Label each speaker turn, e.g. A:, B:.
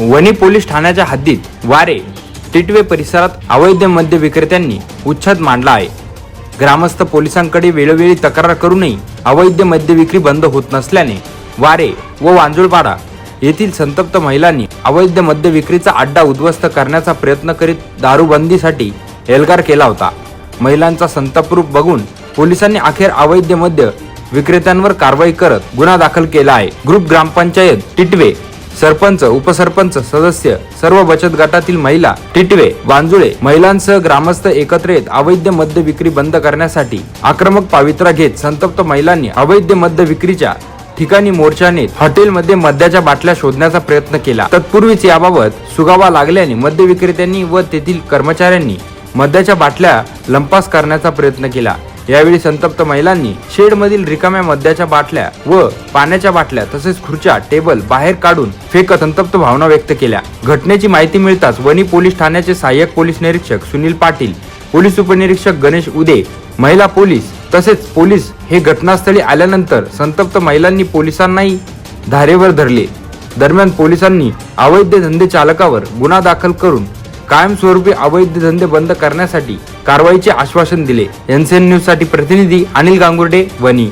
A: Wani police ठाण्याच्या हद्दीत वारे टिटवे परिसरात अवैध मद्य विक्रेत्यांनी उच्छेद मांडला आहे. ग्रामस्थ पोलिसांकडे वेळोवेळी तक्रार करूनही अवैध मद्य विक्री बंद होत नसल्याने वारे व वांजुळपाडा येथील संतप्त महिलांनी अवैध मद्य विक्रीचा अड्डा उद्ध्वस्त करण्याचा प्रयत्न करीत दारूबंदीसाठी एल्गार केला होता. महिलांचा संतापरूप बघून पोलिसांनी अखेर अवैध मद्य विक्रेत्यांवर कारवाई करत गुन्हा दाखल केला आहे. ग्रुप ग्रामपंचायत टिटवे सरपंच उपसरपंच सदस्य सर्व बचत गटातील महिला टिटवे वांजुळे महिलांसह ग्रामस्थ एकत्र येत अवैध मद्य विक्री बंद करण्यासाठी आक्रमक पावित्रा घेत संतप्त महिलांनी अवैध मद्य विक्रीच्या ठिकाणी मोर्चाने हॉटेलमध्ये मद्याच्या बाटल्या शोधण्याचा प्रयत्न केला. तत्पूर्वीच याबाबत सुगावा लागल्याने मद्य विक्रेत्यांनी व तेथील कर्मचाऱ्यांनी मद्याच्या बाटल्या लंपास करण्याचा प्रयत्न केला. यावेळी संतप्त महिलांनी शेडमधील रिकाम्या मद्याच्या बाटल्या व पाण्याच्या बाटल्या तसेच खुर्च्या टेबल बाहेर काढून फेकत संतप्त भावना व्यक्त केल्या. घटनेची माहिती मिळताच वणी पोलीस ठाण्याचे सहाय्यक पोलीस निरीक्षक सुनील पाटील पोलीस उपनिरीक्षक गणेश उदे महिला पोलीस तसेच पोलीस हे घटनास्थळी आल्यानंतर संतप्त महिलांनी पोलिसांनाही धारेवर धरले. दरम्यान पोलिसांनी अवैध धंदे चालकावर गुन्हा दाखल करून कायमस्वरूपी अवैध धंदे बंद करण्यासाठी कारवाईचे आश्वासन दिले. एनसीएन न्यूजसाठी प्रतिनिधी अनिल गांगुर्डे वणी.